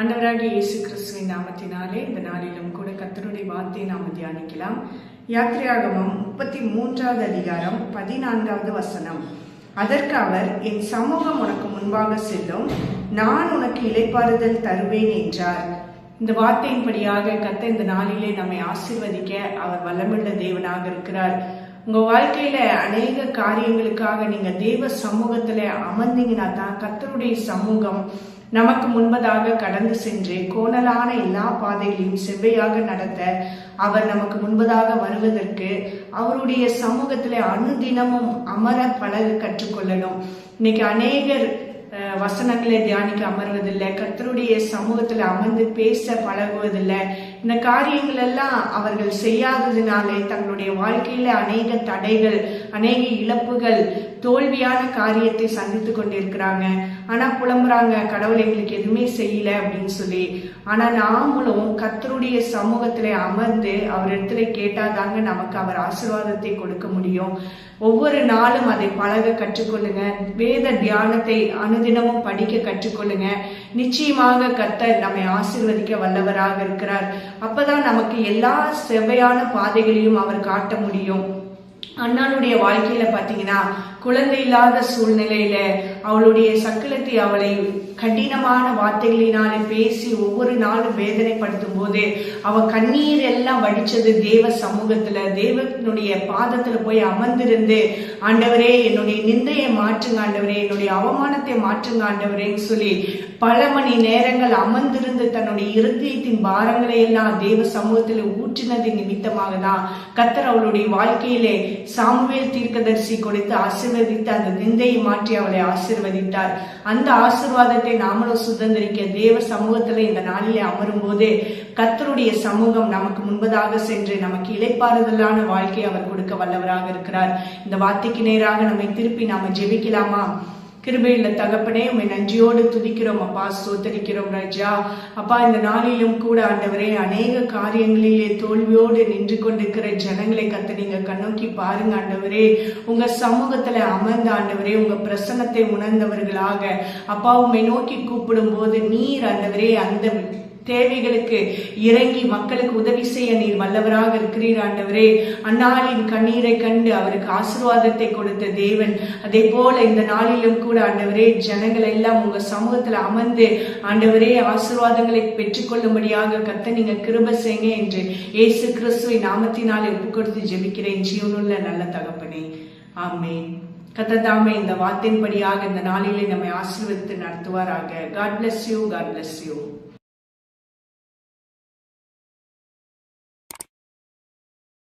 ஆண்டவராகிய இயேசு கிறிஸ்துவின் நாமத்தினாலே இந்த நாளிலும் கூட கத்தருடைய வார்த்தையை நாம் தியானிக்கலாம். யாத்திரையாகமம் முப்பத்தி மூன்றாவது அதிகாரம் பதினான்காவது வசனம். அதற்கு அவர் என் சமூகம் உனக்கு முன்பாக செல்லும் நான் உனக்கு இளைப்பாறுதல் தருவேன் என்றார். இந்த வார்த்தையின்படியாக கத்த இந்த நாளிலே நம்மை ஆசிர்வதிக்க அவர் வல்லமுள்ள தேவனாக இருக்கிறார். உங்க வாழ்க்கையில அநேக காரியங்களுக்காக நீங்க தேவ சமூகத்துல அமர்ந்தீங்கன்னா தான் கத்தருடைய சமூகம் நமக்கு முன்பதாக கடந்து சென்று கோணலான எல்லா பாதைகளையும் செவ்வையாக நடத்த அவர் நமக்கு முன்பதாக வருவதற்கு அவருடைய சமூகத்தில் அனுதினமும் அமர பழக கற்றுக்கொள்ளணும். இன்னைக்கு அநேகர் வசனங்களை தியானிக்க அமர்வதில்லை. கத்தருடைய சமூகத்தில் அமர்ந்து பேச பழகுவதில்லை. இந்த காரியங்கள் எல்லாம் அவர்கள் செய்யாததினாலே தங்களுடைய வாழ்க்கையில அநேக தடைகள் அநேக இழப்புகள் தோல்வியான காரியத்தை சந்தித்து கொண்டிருக்கிறாங்க. ஆனா புலம்புறாங்க கடவுள் எங்களுக்கு எதுவுமே செய்யல அப்படின்னு சொல்லி. ஆனா நாமளும் கத்தருடைய சமூகத்துல அமர்ந்து அவர் இடத்துல கேட்டாதாங்க நமக்கு அவர் ஆசீர்வாதத்தை கொடுக்க முடியும். ஒவ்வொரு நாளும் அதை பழக கற்றுக்கொள்ளுங்க. வேத தியானத்தை அனுதினமும் படிக்க கற்றுக்கொள்ளுங்க. நிச்சயமாக கத்தர் நம்மை ஆசீர்வதிக்க வல்லவராக இருக்கிறார். அப்பதான் நமக்கு எல்லா செவ்வையான பாதைகளையும் அவர் காட்ட முடியும். அண்ணாளுடைய வாழ்க்கையில பாத்தீங்கன்னா குழந்தை இல்லாத சூழ்நிலையில அவளுடைய சக்கலத்தை அவளை கடினமான வார்த்தைகளினாலே பேசி ஒவ்வொரு நாளும் வேதனைப்படுத்தும் போது அவ கண்ணீர் எல்லாம் வடிச்சது தேவ சமூகத்துல தேவனுடைய பாதத்துல போய் அமர்ந்திருந்து ஆண்டவரே என்னுடைய நிந்தையை மாற்றுங்க ஆண்டவரே என்னுடைய அவமானத்தை மாற்றுங்க ஆண்டவரேன்னு சொல்லி பல மணி நேரங்கள் அமர்ந்திருந்து தன்னுடைய இருதயத்தின் பாரங்களை எல்லாம் தேவ சமூகத்தில் ஊற்றினது நிமித்தமாக தான் கத்தர் அவளுடைய வாழ்க்கையிலே சாமுவேல் தீர்க்கதரிசி கொடுத்து ஆசிர்வதித்து அந்த நிந்தையை மாற்றி அவளை ஆசீர்வதித்தார். அந்த ஆசீர்வாதத்தை நாமளும் சுதந்திரிக்க தேவ சமூகத்துல இந்த நாளிலே அமரும் போது கத்தருடைய சமூகம் நமக்கு முன்பதாக சென்று நமக்கு இளைப்பாறுதலான வாழ்க்கை அவர் கொடுக்க வல்லவராக இருக்கிறார். இந்த வார்த்தைக்கு நேராக நம்மை திருப்பி நாம ஜெபிக்கலாமா? கிருபையுள்ள தகப்பனே உண்மை நன்றியோடு துதிக்கிறோம். அப்பா சோத்தரிக்கிறோம் ராஜா. அப்பா இந்த நாளிலும் கூட ஆண்டவரே அநேக காரியங்களிலே தோல்வியோடு நின்று கொண்டிருக்கிற ஜனங்களை கத்த நீங்க கண்ணோக்கி பாருங்க ஆண்டவரே. உங்க சமூகத்துல அமர்ந்த ஆண்டவரே உங்க பிரசன்னத்தை உணர்ந்தவர்களாக. அப்பா உண்மை நோக்கி கூப்பிடும் போது நீர் ஆண்டவரே அந்த தேவைகளுக்கு இறங்கி மக்களுக்கு உதவி செய்ய நீர் வல்லவராக இருக்கிறீர் ஆண்டவரே. அன்னாளின் கண்ணீரை கண்டு அவருக்கு ஆசீர்வாதத்தை கொடுத்த தேவன். அதே போல இந்த நாளிலும் கூட ஆண்டவரே ஜனங்கள் எல்லாம் உங்க சமூகத்துல அமர்ந்து ஆண்டவரே ஆசீர்வாதங்களை பெற்றுக்கொள்ளும்படியாக கத்த நீங்க கிருப செய்யுங்க என்று இயேசு கிறிஸ்துவை நாமத்தினாலே ஒப்பு கொடுத்து ஜெபிக்கிறேன். ஜீவனுள்ள நல்ல தகப்பனே. ஆமே கத்ததாமே இந்த வார்த்தையின்படியாக இந்த நாளிலே நம்மை ஆசீர்வதித்து நடத்துவாராக. God bless you God bless you